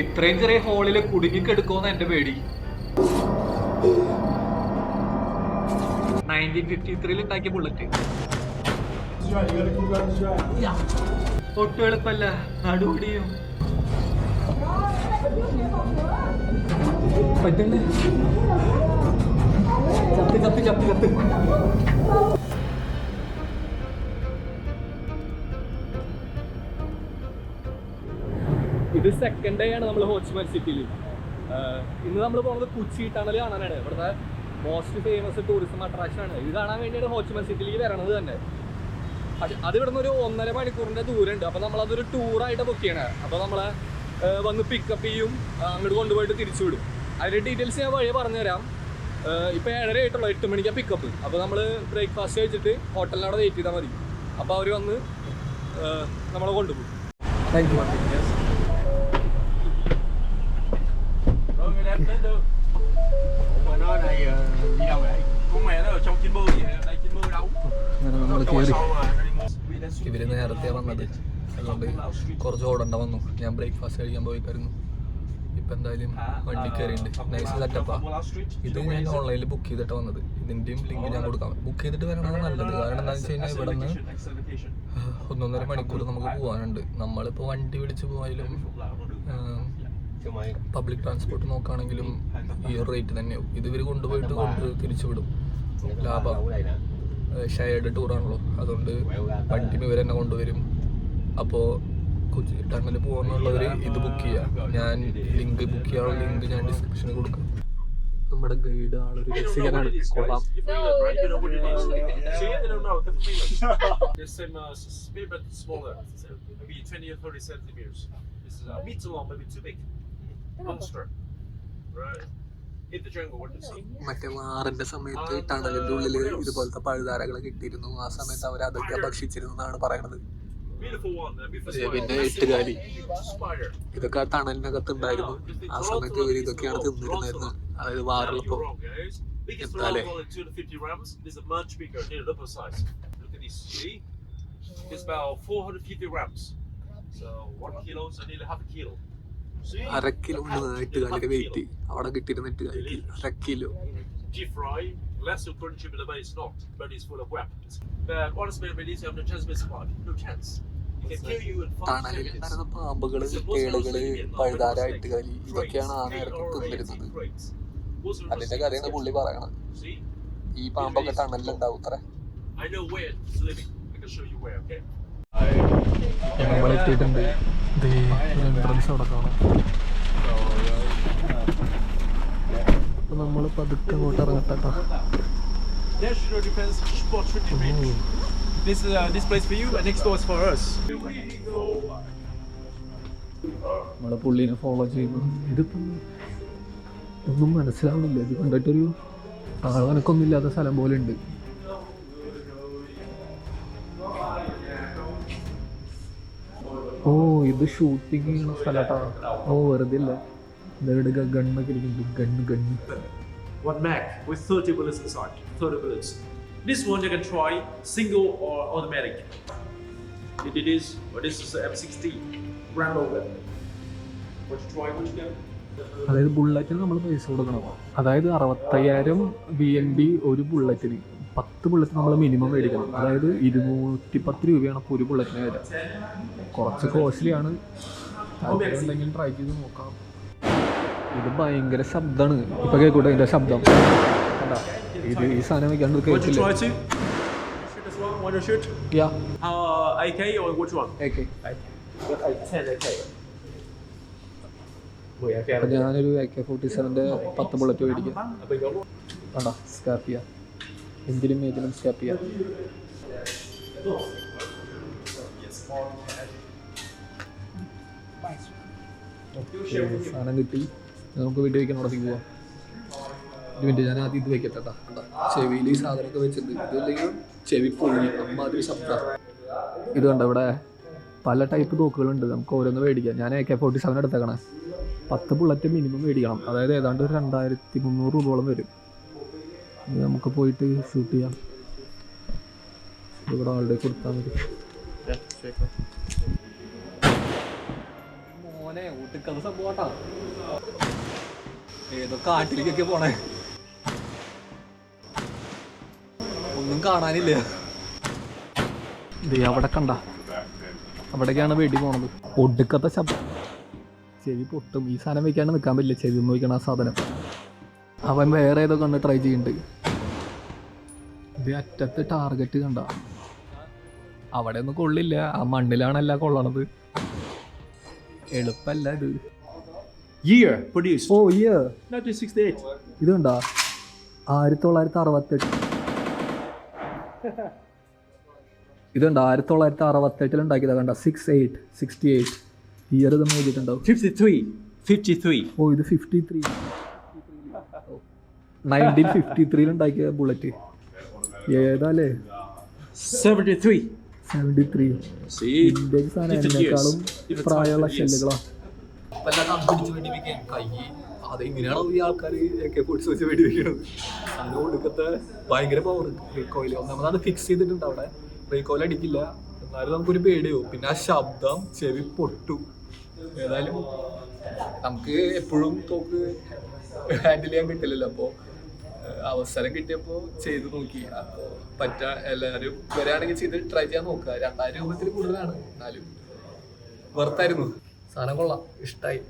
ഇത്രയും ചെറിയ ഹോളിൽ കുടുങ്ങിക്കെടുക്കുമെന്ന് എന്റെ പേടി. നയന്റീൻ ഫിഫ്റ്റി ത്രീയിൽ ഉണ്ടാക്കിയ ബുള്ളറ്റ് ഒട്ടും എളുപ്പല്ല നടുപടിയും പറ്റല്ലേ ചത്ത് ചത്ത് ചത്ത് ചത്ത്. ഇത് സെക്കൻഡ് ഡേ ആണ് നമ്മൾ ഹോച്ചിമൻ സിറ്റിയിൽ ഇന്ന് നമ്മൾ പോകുന്നത് കുച്ചി ടണൽ കാണാനാണ്. ഇവിടുത്തെ മോസ്റ്റ് ഫേമസ് ടൂറിസം അട്രാക്ഷൻ ആണ്. ഇത് കാണാൻ വേണ്ടിയാണ് ഹോച്ചിമൻ സിറ്റിയിലേക്ക് വരണത് തന്നെ. പക്ഷെ അത് ഇവിടുന്ന് ഒരു ഒന്നര മണിക്കൂറിന്റെ ദൂരമുണ്ട്. അപ്പോൾ നമ്മളതൊരു ടൂറായിട്ട് ബുക്ക് ചെയ്യണേ. അപ്പോൾ നമ്മളെ വന്ന് പിക്കപ്പ് ചെയ്യും അങ്ങോട്ട് കൊണ്ടുപോയിട്ട് തിരിച്ചു വിടും. അതിന്റെ ഡീറ്റെയിൽസ് ഞാൻ വഴി പറഞ്ഞുതരാം. ഇപ്പോൾ ഇപ്പൊ ഏഴര ആയിട്ടുള്ളൂ എട്ട് മണിക്കാണ് പിക്കപ്പ് അപ്പോൾ നമ്മൾ ബ്രേക്ക്ഫാസ്റ്റ് കഴിച്ചിട്ട് ഹോട്ടലിനവിടെ വെയിറ്റ് ചെയ്താൽ മതി. അപ്പോൾ അവർ വന്ന് നമ്മളെ കൊണ്ടുപോകും. താങ്ക് യു നമ്മൾ കയറി ഇവർ നേരത്തെ വന്നത്. അതുകൊണ്ട് കുറച്ച് ഓടണ്ട വന്നു. ഞാൻ ബ്രേക്ക്ഫാസ്റ്റ് കഴിക്കാൻ പോയിക്കായിരുന്നു ഇപ്പൊ എന്തായാലും വണ്ടി കയറിയിട്ടുണ്ട് നൈസ് സെറ്റപ്പാ ഇത് ഞാൻ ഓൺലൈനിൽ ബുക്ക് ചെയ്തിട്ട് വന്നത്. ഇതിന്റെയും ലിങ്ക് ഞാൻ കൊടുക്കാം. ബുക്ക് ചെയ്തിട്ട് വരണതാണ് നല്ലത്. കാരണം എന്താണെന്ന് വെച്ച് കഴിഞ്ഞാൽ ഇവിടെ നിന്ന് ഒന്നൊന്നര മണിക്കൂർ നമുക്ക് പോകാനുണ്ട് നമ്മളിപ്പോ വണ്ടി പിടിച്ച് പോയാലും പബ്ലിക് ട്രാൻസ്പോർട്ട് നോക്കുകയാണെങ്കിലും ഈ ഒരു റേറ്റ് തന്നെയാവും. ഇത് ഇവർ കൊണ്ടുപോയിട്ട് കൊണ്ട് തിരിച്ചു വിടും ലാഭം. ഷെയർഡ് ടൂറാണല്ലോ അതുകൊണ്ട് വണ്ടി ഇവർ എന്നെ കൊണ്ടുവരും. അപ്പോൾ കൊച്ചി ടങ്ങൽ പോകാന്നുള്ളവർ ഇത് ബുക്ക് ചെയ്യാം. ഞാൻ ലിങ്ക് ബുക്ക് ചെയ്യാനുള്ള ലിങ്ക് ഞാൻ ഡിസ്ക്രിപ്ഷനിൽ കൊടുക്കും. നമ്മുടെ ഗൈഡ് ആളൊരു രസികനാണ്. Right. മറ്റേ മാറിന്റെ സമയത്ത് ടണലിന്റെ ഉള്ളിൽ ഇതുപോലത്തെ പഴുതാരകളെ കിട്ടിയിരുന്നു ആ സമയത്ത് അവർ അതൊക്കെ ഭക്ഷിച്ചിരുന്നു എന്നാണ് പറയണത്. പിന്നെ എട്ടുകാലി ഇതൊക്കെ ആ ടണലിനകത്ത് ഉണ്ടായിരുന്നു. ആ സമയത്ത് ഇവർ ഇതൊക്കെയാണ് തിന്നിരുന്നായിരുന്നു അതായത് വാറുള്ളപ്പോ എന്നാലേ His bow 450 grams. So one kilo, so half a kilo. അര കിലോ നന്നായിട്ട് കഴിക്കാൻ വെയിറ്റ് അവിടെ കിട്ടിയിരുന്ന ഇട്ട് കഴിക്കില്ല അര കിലോ തണലിൽ നടന്ന പാമ്പുകൾ കേളുകൾ പഴുതാരായിട്ട് കളി ഇതൊക്കെയാണ് ആ നേരത്ത് തിന്നിരുന്നത്. അതിന്റെ കഥയാണ് പുള്ളി പറയണത് ഈ പാമ്പൊക്കെ തണലിലുണ്ടാവും അത്ര നമ്മൾ എത്തിയിട്ടുണ്ട്. എൻട്രൻസ് അവിടെ കാണാം. അപ്പൊ നമ്മൾ പതുക്കെ അങ്ങോട്ട് ഇറങ്ങട്ടെ This is uh, this place for you, and next door is for us. നമ്മളെ പുള്ളീനെ ഫോളോ ചെയ്യുന്നു. ഇതിപ്പം ഒന്നും മനസ്സിലാവുന്നില്ല. ഇത് കണ്ടിട്ടൊരു ആളനക്കൊന്നും ഇല്ലാത്ത സ്ഥലം പോലെ ഉണ്ട് ഓ ഇത് ഷൂട്ടിംഗ് ചെയ്യുന്ന സ്ഥലട്ടാ ഓ വെറുതെ ഇല്ല ഇതെടുക്ക ഗണ്ണൊക്കെ ഇരിക്കുന്നുണ്ട് gun gun One Mac with 30 bullets inside. 30 bullets. This one you can try single or automatic. It is, or this is a M60 Rambo weapon. Want you try which gun? അതായത് ബുള്ളറ്റിന് നമ്മൾ പൈസ കൊടുക്കണം അതായത് അറുപത്തയ്യായിരം ബി എൻ ഡി ഒരു ബുള്ളറ്റിന് പത്ത് bullet നമ്മൾ minimum മേടിക്കണം. അതായത് ഇരുന്നൂറ്റി പത്ത് രൂപയാണ് അപ്പോൾ ഒരു ബുള്ളറ്റിന് വരിക കുറച്ച് കോസ്റ്റ്ലിയാണ് ഉണ്ടെങ്കിൽ ട്രൈ ചെയ്ത് നോക്കാം. ഇത് ഭയങ്കര ശബ്ദമാണ് ഇപ്പം കേൾക്കൂട്ടെ ഇതിന്റെ ശബ്ദം. കണ്ടാ? ഇത് ഈ സാധനം വയ്ക്കാണ്ട് കേൾക്കില്ല? Want to? Shoot? Uh, AK or which one? Okay Got a 10 AK. Wait, AK. അപ്പം ഞാനൊരു എ കെ ഫോർട്ടി സെവന്റെ പത്ത് ബുള്ളറ്റ് മേടിക്കാം. സ്കാർപ്പിയാ കണ്ടാ? സ്കാപ്പിയ എന്തിലും ഏതിലും ചെയ്യാം. സാധനം കിട്ടി. നമുക്ക് വീട്ടിൽ വയ്ക്കാൻ ഉടത്തേക്ക് പോവാം മിനിറ്റ് ഞാൻ ആദ്യം ഇത് വെക്കട്ടെ? ചെവിയിൽ ഈ സാധനമൊക്കെ വെച്ചിട്ടുണ്ട്. ഇതല്ലെങ്കിൽ ചെവി പൊള്ളി അമ്മാതിരി ശബ്ദം. ഇത് കണ്ടോ ഇവിടെ പല ടൈപ്പ് തോക്കുകളുണ്ട്. നമുക്ക് ഓരോന്ന് മേടിക്കാം. ഞാൻ എ കെ ഫോർട്ടി സെവൻ എടുത്തേക്കണേ. പത്ത് ബുള്ളറ്റ് മിനിമം മേടിക്കണം. അതായത് ഏതാണ്ട് ഒരു രണ്ടായിരത്തി മുന്നൂറ് രൂപയോളം വരും. ഇത് നമുക്ക് പോയിട്ട് ഷൂട്ട് ചെയ്യാം. ഇവിടെ ആളുടെ കൊടുത്താൽ മതി. മോനെ ഒടുക്കത്തെ സംഭവട്ടാ ഏതോ കാട്ടിലേക്കൊക്കെ പോണേ. ഒന്നും കാണാനില്ല. ദേ അവിടെ കണ്ട. അവിടേക്കാണ് വെടി പോണത്. ഒടുക്കത്തെ ശബ്ദം ചെവി പൊട്ടും. ഈ സാധനം വെക്കാണ്ട് നിൽക്കാൻ പറ്റില്ല. ചെവി ഒന്ന് വയ്ക്കണം ആ സാധനം. അവൻ വേറെ ഏതോ കണ്ട് ട്രൈ ചെയ്യുന്നുണ്ട് ഇത് അറ്റത്ത് ടാർഗറ്റ് കണ്ട? അവിടെ ഒന്നും കൊള്ളില്ല. ആ മണ്ണിലാണല്ല കൊള്ളണത്. എളുപ്പല്ല ഇത്. Year produced. ഓ ഈ 1968. ഇതുണ്ടാ ആയിരത്തി തൊള്ളായിരത്തി അറുപത്തെട്ട്. ഇതുണ്ട് ആയിരത്തി തൊള്ളായിരത്തി അറുപത്തെട്ടിൽ ഉണ്ടാക്കിയതാ കണ്ട? Six eight sixty eight year ഇത് എഴുതിയിട്ടുണ്ടാവും 53. 53. ഓ ഇത് ഫിഫ്റ്റി ത്രീ നയന്റീൻ ഫിഫ്റ്റി ത്രീയിൽ ഉണ്ടാക്കിയ ബുള്ളറ്റ് ഏതാല്ലേ 73. Seventy three See? ഇന്ത്യൻ സാധനം Different എന്നെക്കാളും years. Different പ്രായമുള്ള. ഷെല്ലുകളാ അതെങ്ങനെയാണോ ഈ ആൾക്കാർ ഒക്കെ പൊടിച്ച് വെച്ച് വെടി വെക്കണത് അതിന് ഒടുക്കത്തെ ഭയങ്കര പവർ റീകോയിൽ ഒന്നാമതാണ് ഫിക്സ് ചെയ്തിട്ടുണ്ട് അവിടെ. റീകോയിൽ അടിക്കില്ല. എന്നാലും നമുക്കൊരു പേടിയോ പിന്നെ ആ ശബ്ദം ചെവി പൊട്ടു. ഏതായാലും നമുക്ക് എപ്പോഴും തോക്ക് ഹാൻഡിൽ ചെയ്യാൻ കിട്ടില്ലല്ലോ. അപ്പോൾ അവസരം കിട്ടിയപ്പോ ചെയ്ത് നോക്കി. അപ്പോൾ പറ്റാ എല്ലാവരും വരാണെങ്കിൽ ചെയ്ത് ട്രൈ ചെയ്യാൻ നോക്കുക. രണ്ടായിരം രൂപത്തിൽ കൂടുതലാണ് എന്നാലും. വെറുത്തായിരുന്നു. സാധനം കൊള്ളാം. ഇഷ്ടായി.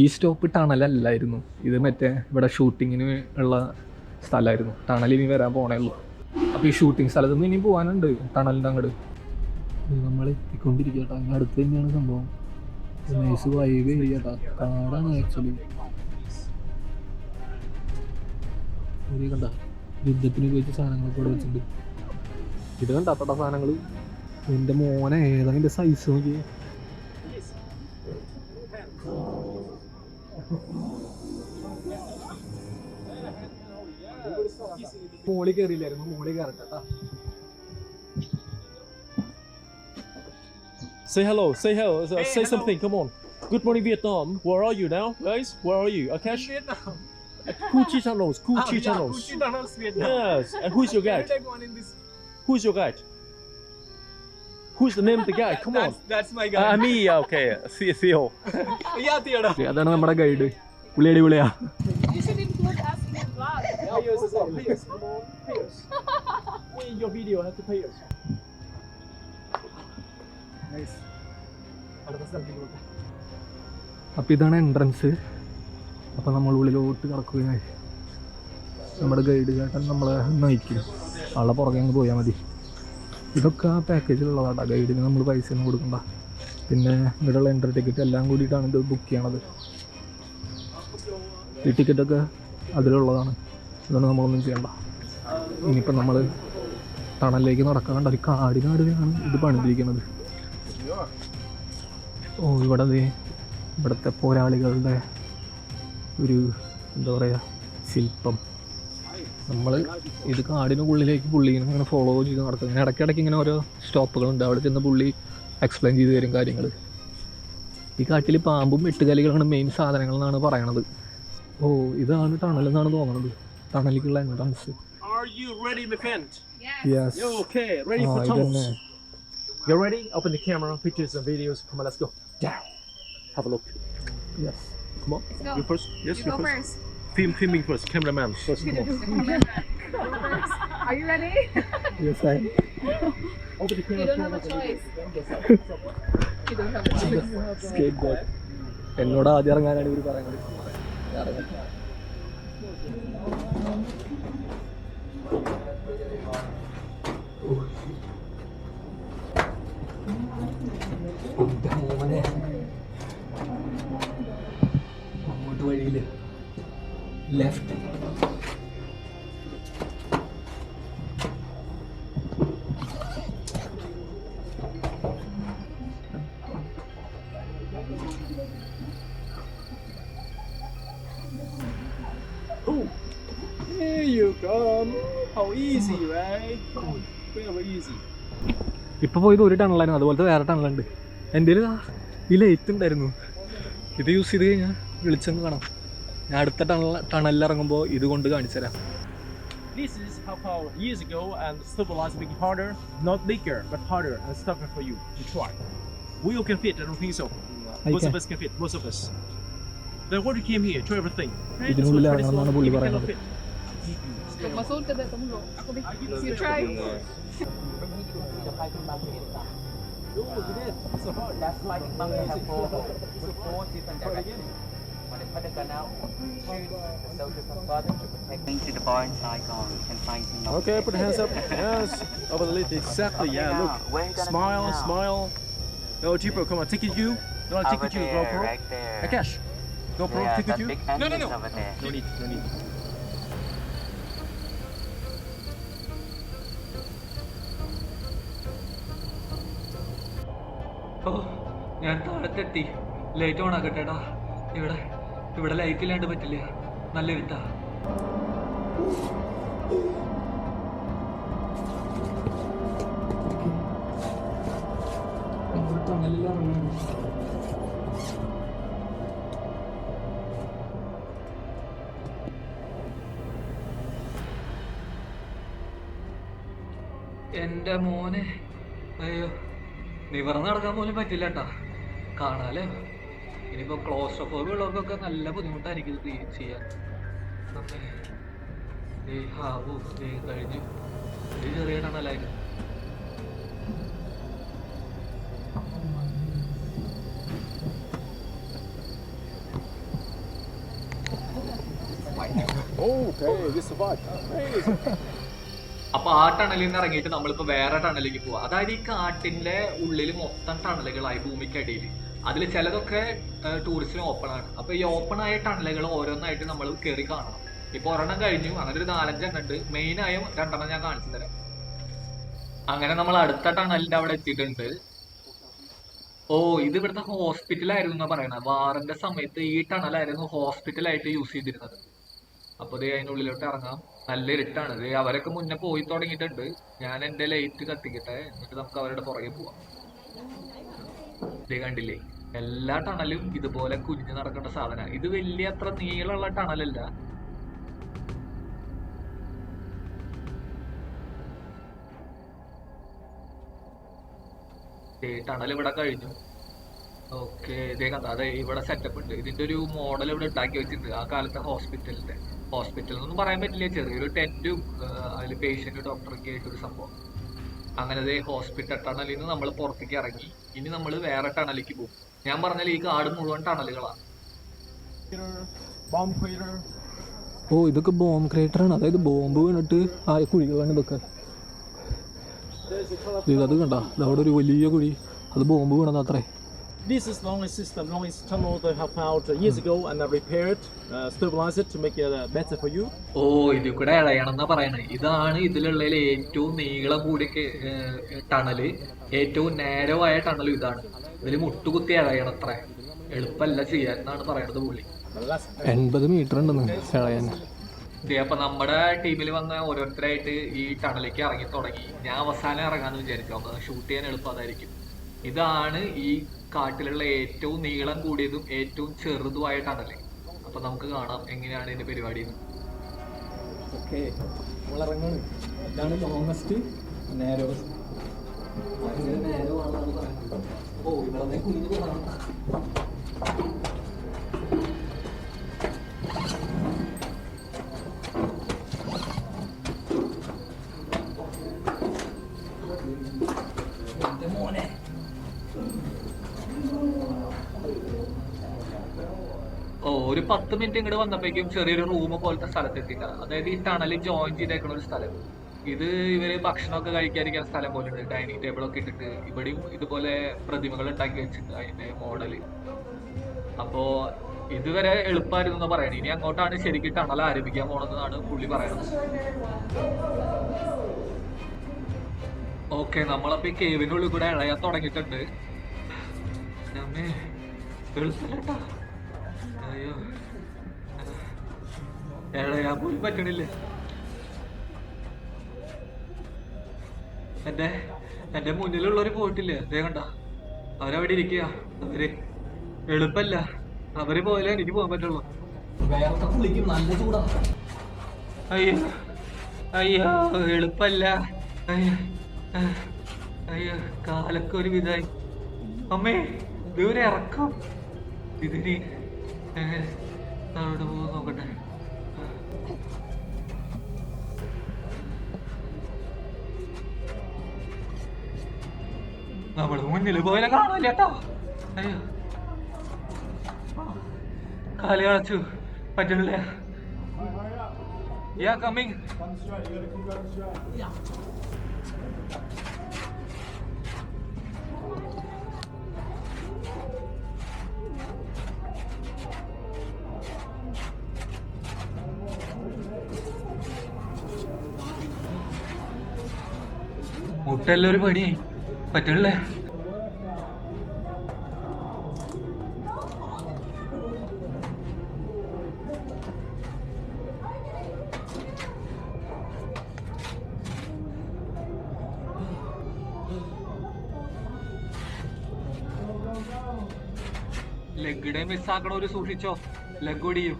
ഈ സ്റ്റോപ്പ് ടണലല്ലായിരുന്നു ഇത് മറ്റേ ഇവിടെ ഷൂട്ടിങ്ങിന് ഉള്ള സ്ഥലമായിരുന്നു. ടണൽ ഇനി വരാൻ പോണേ ഉള്ളൂ. അപ്പോൾ ഈ ഷൂട്ടിംഗ് സ്ഥലത്ത് നിന്ന് ഇനി പോകാനുണ്ട് ടണലിന്റെ അങ്ങോട്ട് നമ്മൾ എത്തിക്കൊണ്ടിരിക്കുക കേട്ടോ അടുത്ത് തന്നെയാണ് സംഭവം. നൈസ് വൈബ് ഏരിയ കാടാണ് ആക്ച്വലി ഒരു കണ്ട യുദ്ധത്തിന് ഉപയോഗിച്ച സാധനങ്ങളൊക്കെ ഇവിടെ വെച്ചിട്ടുണ്ട് ഇത് കണ്ട അത്തട സാധനങ്ങൾ എന്റെ മോനെ ഏതാ സൈസ് നോക്കിയേ മോളി കയറിയില്ലായിരുന്നു മോളി കയറട്ടെ Say hello. Say hello. hey, say hello. something. Come on. Good morning, Vietnam. Where are you now, guys? Where are you? Akash? Kuchi Tunnels. Kuchi Tunnels. Yes. And who's your guide? Who's your guide? Who's the name of the guide? Come on. That's my Uh, me. yeah, Okay. See, Theo. അതാണ് നമ്മുടെ guide പുള്ളി അടിപൊളിയാ You should include us in your vlog. Pay us as well. Pay us. Come on. Pay us. We in your video have to pay us. അപ്പൊ ഇതാണ് entrance അപ്പൊ നമ്മൾ ഉള്ളിലോട്ട് കിടക്കുകയായി നമ്മുടെ ഗൈഡ് ചേട്ടൻ നമ്മളെ നയിക്കും. ആളെ പുറകെ അങ്ങ് പോയാൽ മതി. ഇതൊക്കെ ആ പാക്കേജിലുള്ളതാട്ടോ ഗൈഡിന് നമ്മൾ പൈസ ഒന്നും കൊടുക്കണ്ട. പിന്നെ ഇവിടെയുള്ള എൻട്രി ടിക്കറ്റ് എല്ലാം കൂടിയിട്ടാണ് ഇത് ബുക്ക് ചെയ്യണത്. ഈ ടിക്കറ്റൊക്കെ അതിലുള്ളതാണ്. അതുകൊണ്ട് നമ്മളൊന്നും ചെയ്യണ്ട. ഇനിയിപ്പം നമ്മൾ ടണലിലേക്ക് നടക്കാണ്ട് ഒരു കാടിനാടുകയാണ് ഇത് പണിതിരിക്കുന്നത്. ഓ ഇവിടെ ഇവിടുത്തെ പോരാളികളുടെ ഒരു എന്താ പറയുക ശില്പം നമ്മൾ ഇത് കാടിനുള്ളിലേക്ക് പുള്ളി ഇങ്ങനെ ഫോളോ ചെയ്ത് നടക്കും ഇങ്ങനെ ഇടയ്ക്കിടയ്ക്ക് ഇങ്ങനെ ഓരോ സ്റ്റോപ്പുകളുണ്ട് അവിടെ ചെന്ന് പുള്ളി എക്സ്പ്ലെയിൻ ചെയ്ത് തരും കാര്യങ്ങൾ ഈ കാട്ടിൽ പാമ്പും വെട്ടുകലികളാണ് മെയിൻ സാധനങ്ങൾ എന്നാണ് പറയണത് ഓ ഇതാണ് ടണൽ എന്നാണ് തോന്നുന്നത് തണലിക്കുള്ള entrance Are you ready, my friend? Yes. Yes You okay? Ready for tunnels? You ready? Open the camera, pictures and videos. Come on, let's go. Down. Have a look. Yes Come on. Let's go. You first. Yes, You you go first. first. Film, filming first. Cameraman first. Come on. First. Are you ready? Yes, I am. the You don't have a choice. You don't have a choice. Skateboard. എന്നോട് ആദ്യം ഇറങ്ങാനാണ് ഇവർ പറയുന്നത് ഞാൻ ഇപ്പൊ പോയത് ഒരു ടണലായിരുന്നു അതുപോലത്തെ വേറെ ടണലുണ്ട് എന്റെ ഈ ലൈറ്റ് ഉണ്ടായിരുന്നു ഇത് യൂസ് ചെയ്ത് കഴിഞ്ഞാൽ വിളിച്ചെന്ന് കാണാം ഞാൻ അടുത്ത ടണൽ ടണലിൽ ഇറങ്ങുമ്പോൾ ഇത് കൊണ്ട് കാണിച്ചു തരാം This is how power years ago, and stabilize making harder, not bigger, but harder and tougher for you to try. We all can fit, I don't think so. Most of us can fit. Most of us. Then what you came here, try everything. ഇതിനുള്ളിൽ So, try this ഇറങ്ങണം എന്നാണ് one. പുള്ളി പറയുന്നത്. Okay, put a the hands up. yes, over the lid. Exactly, yeah, look. Smile, smile. No, Jeepo, come on, ticket you. No, ticket you, GoPro. Right there. Akash, GoPro, yeah, ticket you. No, no, no. No need, no need. താഴത്തെത്തി light on ആക്കട്ടെടാ ഇവിടെ ഇവിടെ light ഇല്ലാണ്ട് പറ്റില്ല. നല്ല ഇരുട്ടാ എന്റെ മോനെ. അയ്യോ നിവർന്ന് നടക്കാൻ പോലും പറ്റില്ല കേട്ടാ കാണാലേ ഇനിയിപ്പോ ക്ലോസ്ട്രോഫോബി ഉള്ളവർക്കൊക്കെ നല്ല ബുദ്ധിമുട്ടായിരിക്കും ഇത് ചെയ്യ- ചെയ്യാൻ ഹാവൂ കഴിഞ്ഞു. ചെറിയ ടണലായിരുന്നു. അപ്പൊ ആ ടണലിൽ നിന്ന് ഇറങ്ങിയിട്ട് നമ്മളിപ്പോ വേറെ ടണലിലേക്ക് പോവാ. അതായത് ഈ കാട്ടിന്റെ ഉള്ളിൽ മൊത്തം ടണലുകളായി ഭൂമിക്കടിയിൽ അതിൽ ചിലതൊക്കെ ടൂറിസ്റ്റിന് ഓപ്പൺ ആണ്. അപ്പൊ ഈ ഓപ്പൺ ആയ ടണലുകൾ ഓരോന്നായിട്ട് നമ്മൾ കയറി കാണണം. ഇപ്പൊ ഒരെണ്ണം കഴിഞ്ഞു അങ്ങനെ ഒരു നാലഞ്ചെണ്ണം ഉണ്ട് മെയിൻ ആയും രണ്ടെണ്ണം ഞാൻ കാണിച്ചു തരാം. അങ്ങനെ നമ്മൾ അടുത്ത ടണലിന്റെ അവിടെ എത്തിയിട്ടുണ്ട്. ഓ ഇത് ഇവിടുത്തെ ഹോസ്പിറ്റലായിരുന്നു എന്നാ പറയണത് വാറിന്റെ സമയത്ത് ഈ ടണലായിരുന്നു ഹോസ്പിറ്റലായിട്ട് യൂസ് ചെയ്തിരുന്നത്. അപ്പൊ ദേ അതിനുള്ളിലോട്ട് ഇറങ്ങാം. നല്ല ഇരുട്ടാണ്. ദേ അവരൊക്കെ മുന്നേ പോയി തുടങ്ങിയിട്ടുണ്ട്. ഞാൻ എന്റെ ലൈറ്റ് കത്തിക്കട്ടെ. എന്നിട്ട് നമുക്ക് അവരുടെ പുറകെ പോവാം. ദേ കണ്ടില്ലേ? എല്ലാ ടണലും ഇതുപോലെ കുനിഞ്ഞു നടക്കേണ്ട സാധന. ഇത് വലിയ അത്ര നീളമുള്ള ടണലല്ല. ടണൽ ഇവിടെ കഴിഞ്ഞു. ഓക്കെ ഇതേ കണ്ട? അതെ ഇവിടെ സെറ്റപ്പ് ഉണ്ട്. ഇതിന്റെ ഒരു മോഡൽ ഇവിടെ ഉണ്ടാക്കി വെച്ചിട്ടുണ്ട് ആ കാലത്തെ ഹോസ്പിറ്റലിന്റെ ഹോസ്പിറ്റൽ എന്നൊന്നും പറയാൻ പറ്റില്ല. ചെറിയൊരു ടെന്റും അതിൽ പേഷ്യന്റ് ഡോക്ടറൊക്കെ ആയിട്ട് ഒരു സംഭവം. അങ്ങനെ ഹോസ്പിറ്റൽ ടണലിൽ നിന്ന് നമ്മൾ പുറത്തേക്ക് ഇറങ്ങി. ഇനി നമ്മൾ വേറെ ടണലിലേക്ക് പോകും. ഞാൻ പറഞ്ഞാൽ ഈ കാട് മുഴുവൻ ടണലുകളാണ് ഓ ഇതൊക്കെ ബോംബ് ക്രിയേറ്റർ ആണ്. അതായത് ബോംബ് വീണിട്ട് ആ കുഴികളാണ് ഇതൊക്കെ. ഇത് അത് കണ്ട അവിടെ ഒരു വലിയ കുഴി. അത് ബോംബ് വീണത് അത്രേ. This is longest system, longest tunnel they have found years ago and they repaired, uh, stabilized it to make it uh, better for you. ഓ ഇത് കൂടെ ഇളയണമെന്നാ പറയണേ. ഇതാണ് ഇതിലുള്ള ഏറ്റവും നീളം കൂടിയ ടണൽ. ഏറ്റവും നേരവായ ടണലും ഇതാണ്. ഇതിൽ മുട്ടുകുത്തി ഇഴയണം അത്ര. എളുപ്പമല്ല ചെയ്യാൻ എന്നാണ് പറയണത് പുള്ളി. എൺപത് മീറ്റർ ഉണ്ടെന്ന് ഇളയാൻ അപ്പൊ നമ്മുടെ ടീമിൽ വന്ന ഓരോരുത്തരായിട്ട് ഈ ടണലിലേക്ക് ഇറങ്ങി തുടങ്ങി. ഞാൻ അവസാനം ഇറങ്ങാന്ന് വിചാരിച്ചു അപ്പൊ ഷൂട്ട് ചെയ്യാൻ എളുപ്പമായിരിക്കും ഇതാണ് ഈ കാട്ടിലുള്ള ഏറ്റവും നീളം കൂടിയതും ഏറ്റവും ചെറുതുമായ ടണൽ. അപ്പൊ നമുക്ക് കാണാം എങ്ങനെയാണ് ഇതിന്റെ പരിപാടി ഓക്കെ. ഇറങ്ങാണ്. ഇതാണ് ലോങ്സ്റ്റ് നേരോ ഒരു പത്ത് മിനിറ്റ് ഇങ്ങോട്ട് വന്നപ്പോഴേക്കും ചെറിയൊരു റൂം പോലത്തെ സ്ഥലത്തെത്തിയിട്ട അതായത് ഈ ടണലിൽ ജോയിൻ ചെയ്തേക്കുന്ന ഒരു സ്ഥലം. ഇത് ഇവർ ഭക്ഷണമൊക്കെ കഴിക്കാതിരിക്കുന്ന സ്ഥലം പോലെ ഉണ്ട് ഡൈനിങ് ടേബിൾ ഒക്കെ ഇട്ടിട്ട് ഇവിടെയും ഇതുപോലെ പ്രതിമകൾ ഉണ്ടാക്കി വെച്ചിട്ടുണ്ട് അതിന്റെ മോഡൽ. അപ്പോ ഇതുവരെ എളുപ്പമായിരുന്നു എന്ന് പറയണേ. ഇനി അങ്ങോട്ടാണ് ശരിക്കും ടണൽ ആരംഭിക്കാൻ പോണെന്നാണ് പുള്ളി പറയുന്നത് ഓക്കെ നമ്മളപ്പോ ഈ കേവിനുള്ളിൽ കൂടെ ഇളയാൻ തുടങ്ങിയിട്ടുണ്ട്. അയ്യോ. ഇളയാൻ പോലും പറ്റണില്ലേ. എന്റെ എന്റെ മുന്നിലുള്ളവര് പോയിട്ടില്ലേ? അതേ കണ്ട? അവരവിടെ ഇരിക്കുക അവർ എളുപ്പല്ല. അവർ പോയാലേ എനിക്ക് പോകാൻ പറ്റുള്ളൂ. അയ്യോ അയ്യോ എളുപ്പല്ല. അയ്യോ അയ്യോ കാലൊക്കെ ഒരു വിധായി അമ്മേ ഇതുവരെ ഇറക്കം. ഇതിന് എങ്ങനെ താഴോട്ട് പോകും നോക്കട്ടെ. നമ്മൾ മുന്നിൽ പോയാലും കാണില്ല കേട്ടോ അയ്യോ. കാലി കളച്ചു പറ്റണില്ല യാ കമ്മിങ് മുട്ടെല്ലാം ഒരു പണിയായി പറ്റണില്ലേ ലെഗിടെ മിസ്സാക്കണ ഒരു സൂക്ഷിച്ചോ ലെഗ് ഒടിയും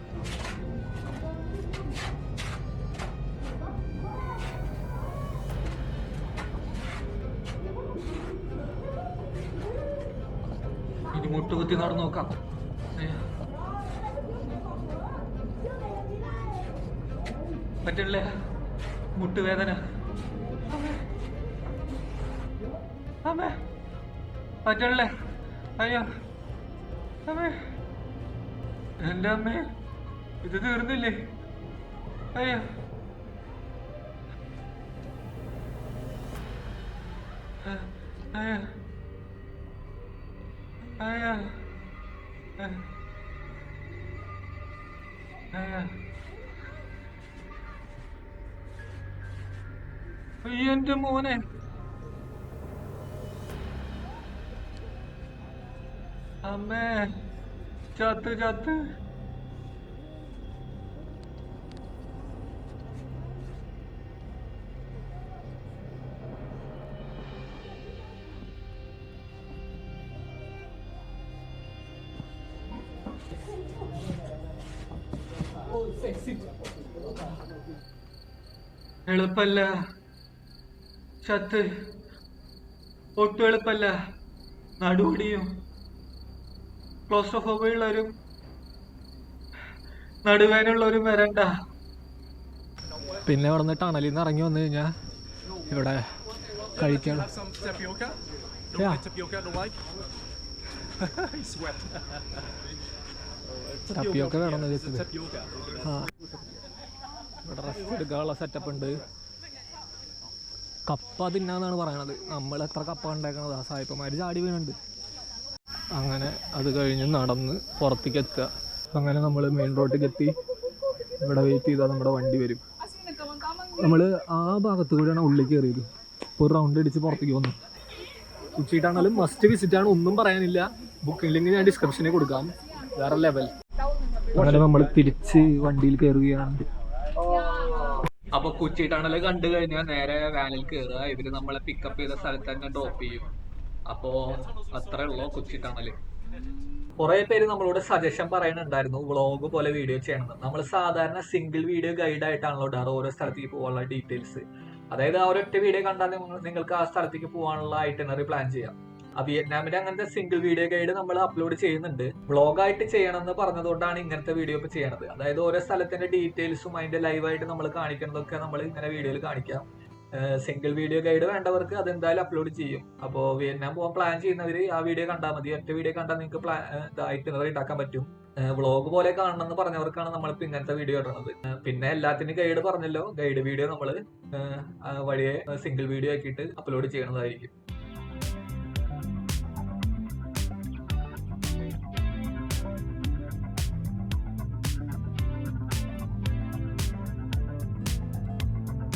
മുട്ടുകുത്തി നടന്നു നോക്കാം അയ്യോ. പറ്റണില്ലേ മുട്ടുവേദന. അമ്മേ. പറ്റണില്ലേ. അയ്യോ. അമ്മേ. എന്റെ അമ്മേ. ഇത് തീർന്നില്ലേ? അയ്യോ. അയ്യോ. അയ്യോ മോനെ. അമ്മേ ചത്ത് ചത്ത്. എളുപ്പല്ല. ചത്ത്. ഒട്ടും എളുപ്പല്ല. നടുവടിയും. ക്ലോസ്ട്രോഫോബിയുള്ളവരും നടുവേനുള്ളവരും വരണ്ട. പിന്നെ അവിടെ നിന്ന് ടണലിൽ നിന്ന് ഇറങ്ങി വന്നു കഴിഞ്ഞാൽ ഇവിടെ കഴിക്കണം. ടപ്പിയൊക്കെ വേണം. ആ. ഇവിടെ റെസ്റ്റ് എടുക്കാനുള്ള സെറ്റപ്പ് ഉണ്ട്. കപ്പ തിന്നാന്നാണ് പറയണത്. നമ്മൾ എത്ര കപ്പ ഉണ്ടാക്കണത് ആ സായിപ്പന്മാർ ചാടി വീണുണ്ട്. അങ്ങനെ അത് കഴിഞ്ഞ് നടന്ന് പുറത്തേക്ക് എത്തുക. അങ്ങനെ നമ്മൾ മെയിൻ റോഡിലേക്ക് എത്തി. ഇവിടെ വെയിറ്റ് ചെയ്താൽ നമ്മുടെ വണ്ടി വരും. നമ്മൾ ആ ഭാഗത്ത് കൂടെയാണ് ഉള്ളിൽ കയറിയത് ഇപ്പോൾ ഒരു റൗണ്ട് അടിച്ച് പുറത്തേക്ക് വന്നു. ഉച്ചയിട്ടാണെങ്കിലും മസ്റ്റ് വിസിറ്റ് ആണ്. ഒന്നും പറയാനില്ല. ബുക്കിംഗ് ലിങ്ക് ഞാൻ ഡിസ്ക്രിപ്ഷനിൽ കൊടുക്കാം. വേറെ ലെവൽ അങ്ങനെ നമ്മൾ തിരിച്ച് വണ്ടിയിൽ കയറുകയാണ് അപ്പൊ കൊച്ചി ടണൽ കണ്ടു കഴിഞ്ഞാൽ നേരെ വാനിൽ കയറുക ഇവർ നമ്മളെ പിക്കപ്പ് ചെയ്ത സ്ഥലത്ത് തന്നെ ഡ്രോപ്പ് ചെയ്യും. അപ്പോ അത്രേ ഉള്ളൂ കൊച്ചി ടണൽ കുറെ പേര് നമ്മളോട് സജഷൻ പറയുന്നുണ്ടായിരുന്നു വ്ളോഗ് പോലെ വീഡിയോ ചെയ്യണം നമ്മൾ സാധാരണ സിംഗിൾ വീഡിയോ ഗൈഡ് ആയിട്ടാണല്ലോ ഇടാറ് ഓരോ സ്ഥലത്തേക്ക് പോകാനുള്ള ഡീറ്റെയിൽസ് അതായത് ആ ഒരൊറ്റ വീഡിയോ കണ്ടാൽ നിങ്ങൾക്ക് ആ സ്ഥലത്തേക്ക് പോകാനുള്ള ഐറ്റനറി പ്ലാൻ ചെയ്യാം. വിയറ്റ്നാമിന്റെ അങ്ങനത്തെ സിംഗിൾ വീഡിയോ ഗൈഡ് നമ്മൾ അപ്ലോഡ് ചെയ്യുന്നുണ്ട്. വ്ളോഗായിട്ട് ചെയ്യണമെന്ന് പറഞ്ഞതുകൊണ്ടാണ് ഇങ്ങനത്തെ വീഡിയോ ഇപ്പൊ ചെയ്യണത്. അതായത് ഓരോ സ്ഥലത്തിന്റെ ഡീറ്റെയിൽസും അതിന്റെ ലൈവായിട്ട് നമ്മൾ കാണിക്കുന്നതൊക്കെ നമ്മൾ ഇങ്ങനെ വീഡിയോയിൽ കാണിക്കാം. സിംഗിൾ വീഡിയോ ഗൈഡ് വേണ്ടവർക്ക് അത് എന്തായാലും അപ്ലോഡ് ചെയ്യും. അപ്പോൾ വിയറ്റ്നാം പോകാൻ പ്ലാൻ ചെയ്യുന്നവർ ആ വീഡിയോ കണ്ടാൽ മതി. ഒറ്റ വീഡിയോ കണ്ടാൽ നിങ്ങൾക്ക് പ്ലാൻ ഇതായിട്ട് ഉണ്ടാക്കാൻ പറ്റും. വ്ളോഗ് പോലെ കാണണമെന്ന് പറഞ്ഞവർക്കാണ് നമ്മളിപ്പോൾ ഇങ്ങനത്തെ വീഡിയോ ഇടുന്നത് പിന്നെ എല്ലാത്തിനും ഗൈഡ് പറഞ്ഞല്ലോ. ഗൈഡ് വീഡിയോ നമ്മൾ വഴിയെ സിംഗിൾ വീഡിയോ ആക്കിയിട്ട് അപ്ലോഡ് ചെയ്യണതായിരിക്കും.